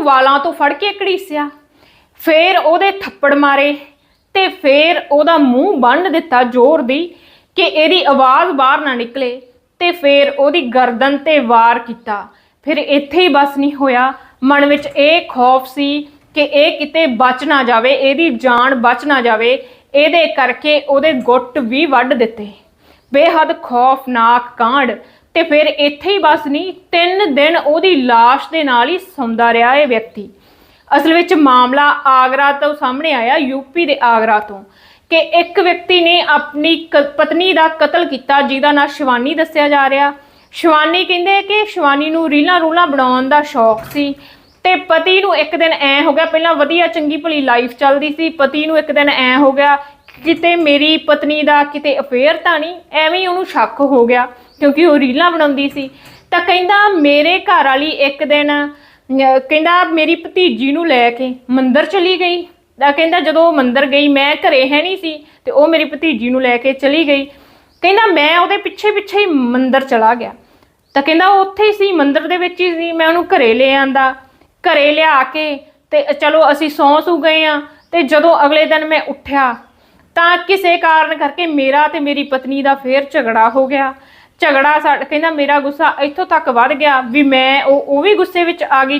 ਉਹਨੂੰ ਵਾਲਾਂ ਤੋਂ ਫੜ ਕੇ ਘੜੀਸਿਆ। ਫੇਰ ਉਹਦੇ ਥੱਪੜ ਮਾਰੇ ਤੇ ਫੇਰ ਉਹਦਾ ਮੂੰਹ ਬੰਨ ਦਿੱਤਾ ਜ਼ੋਰ ਦੀ ਕਿ ਇਹਦੀ ਆਵਾਜ਼ ਬਾਹਰ ਨਾ ਨਿਕਲੇ ਤੇ ਫੇਰ ਉਹਦੀ ਗਰਦਨ ਤੇ ਵਾਰ ਕੀਤਾ। ਫਿਰ ਇੱਥੇ ਹੀ ਬਸ ਨਹੀਂ ਹੋਇਆ। ਮਨ ਵਿੱਚ ਇਹ ਖੌਫ ਸੀ ਕਿ ਇਹ ਕਿਤੇ ਬਚ ਨਾ ਜਾਵੇ, ਇਹਦੀ ਜਾਨ ਬਚ ਨਾ ਜਾਵੇ, ਇਹਦੇ ਕਰਕੇ ਉਹਦੇ ਗੁੱਟ ਵੀ ਵੱਢ ਦਿੱਤੇ। ਬੇਹੱਦ ਖੌਫਨਾਕ ਕਾਂਡ ਤੇ ਫਿਰ ਇੱਥੇ ਹੀ ਬਸ ਨਹੀਂ ਤਿੰਨ ਦਿਨ ਉਹਦੀ লাশ ਦੇ ਨਾਲ ਹੀ ਸੌਂਦਾ ਰਿਹਾ ਇਹ ਵਿਅਕਤੀ। ਅਸਲ ਵਿੱਚ ਮਾਮਲਾ ਆਗਰਾ ਤੋਂ ਸਾਹਮਣੇ ਆਇਆ ਯੂਪੀ ਦੇ ਆਗਰਾ ਤੋਂ। ਕਿ ਇੱਕ ਵਿਅਕਤੀ ਨੇ ਆਪਣੀ ਕ- ਪਤਨੀ ਦਾ ਕਤਲ ਕੀਤਾ, ਜਿਹਦਾ ਨਾਂ ਸ਼ਿਵਾਨੀ ਦੱਸਿਆ ਜਾ ਰਿਹਾ। ਸ਼ਿਵਾਨੀ ਕਹਿੰਦੇ ਕਿ ਸ਼ਿਵਾਨੀ ਨੂੰ ਰੀਲਾਂ ਰੂਲਾਂ ਬਣਾਉਣ ਦਾ ਸ਼ੌਕ ਸੀ ਤੇ ਪਤੀ ਨੂੰ ਇੱਕ ਦਿਨ ਐ ਹੋ ਗਿਆ, ਪਹਿਲਾਂ ਵਧੀਆ ਚੰਗੀ ਭਲੀ ਲਾਈਫ ਚੱਲਦੀ ਸੀ, ਪਤੀ ਨੂੰ ਇੱਕ ਦਿਨ ਐ ਹੋ ਗਿਆ ਕਿਤੇ ਮੇਰੀ ਪਤਨੀ ਦਾ ਕਿਤੇ ਅਫੇਅਰ ਤਾਂ ਨਹੀਂ, ਐਵੇਂ ਹੀ ਉਹਨੂੰ ਸ਼ੱਕ ਹੋ ਗਿਆ, ਕਿਉਂਕਿ ਉਹ ਰੀਲਾਂ ਬਣਾਉਂਦੀ ਸੀ। ਤਾਂ ਕਹਿੰਦਾ, ਮੇਰੇ ਘਰ ਵਾਲੀ ਇੱਕ ਦਿਨ ਕਹਿੰਦਾ ਮੇਰੀ ਭਤੀਜੀ ਨੂੰ ਲੈ ਕੇ ਮੰਦਰ ਚਲੀ ਗਈ। ਤਾਂ ਕਹਿੰਦਾ, ਜਦੋਂ ਉਹ ਮੰਦਿਰ ਗਈ, ਮੈਂ ਘਰੇ ਹੈ ਨਹੀਂ ਸੀ, ਤੇ ਉਹ ਮੇਰੀ ਭਤੀਜੀ ਨੂੰ ਲੈ ਕੇ ਚਲੀ ਗਈ। ਕਹਿੰਦਾ, ਮੈਂ ਉਹਦੇ ਪਿੱਛੇ ਪਿੱਛੇ ਹੀ ਮੰਦਰ ਚਲਾ ਗਿਆ। ਤਾਂ ਕਹਿੰਦਾ, ਉਹ ਉੱਥੇ ਹੀ ਸੀ, ਮੰਦਰ ਦੇ ਵਿੱਚ ਹੀ ਸੀ, ਮੈਂ ਉਹਨੂੰ ਘਰੇ ਲੈ ਆਂਦਾ। ਘਰੇ ਲਿਆ ਕੇ ਤੇ ਚਲੋ ਅਸੀਂ ਸੌਂ ਸੂ ਗਏ ਆ ਤੇ ਜਦੋਂ ਅਗਲੇ ਦਿਨ ਮੈਂ ਉੱਠਿਆ ਤਾਂ ਕਿਸੇ ਕਾਰਨ ਕਰਕੇ ਮੇਰਾ ਤੇ ਮੇਰੀ ਪਤਨੀ ਦਾ ਫੇਰ ਝਗੜਾ ਹੋ ਗਿਆ। ਝਗੜਾ ਸਾ, ਕਹਿੰਦਾ ਮੇਰਾ ਗੁੱਸਾ ਇੱਥੋਂ ਤੱਕ ਵੱਧ ਗਿਆ ਵੀ ਮੈਂ ਉਹ ਉਹ ਵੀ ਗੁੱਸੇ ਵਿੱਚ ਆ ਗਈ।